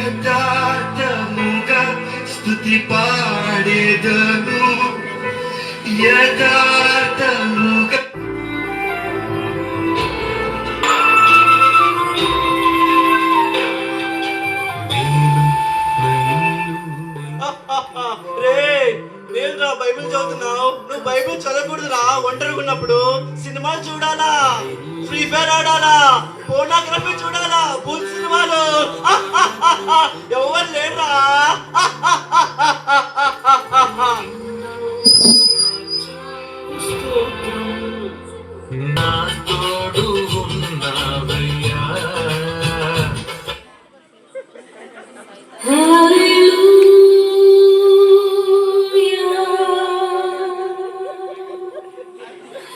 యథార్థముగా స్తుతి పాడేదను. యథార్థముగా బైబిల్ చదువుతున్నావు నువ్వు బైబిల్ చదవకూడదురా. ఒంటరిగా ఉన్నప్పుడు సినిమాలు చూడాలా? ఫ్రీ ఫైర్ ఆడాలా? పోర్నోగ్రఫీ చూడాలా? బుల్ సినిమాలు? ఎవరు లేరా Hallelujah.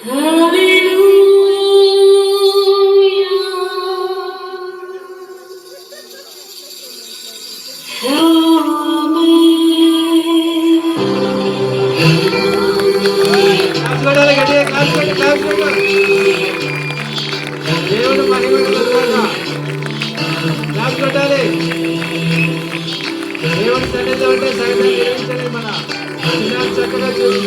Hallelujah. దేవుడు మహిమ క్లాస్ పెట్టాలి దేవుడి సన్నిధి ఉంటే సైతం మన. చక్కగా చూస్తుంది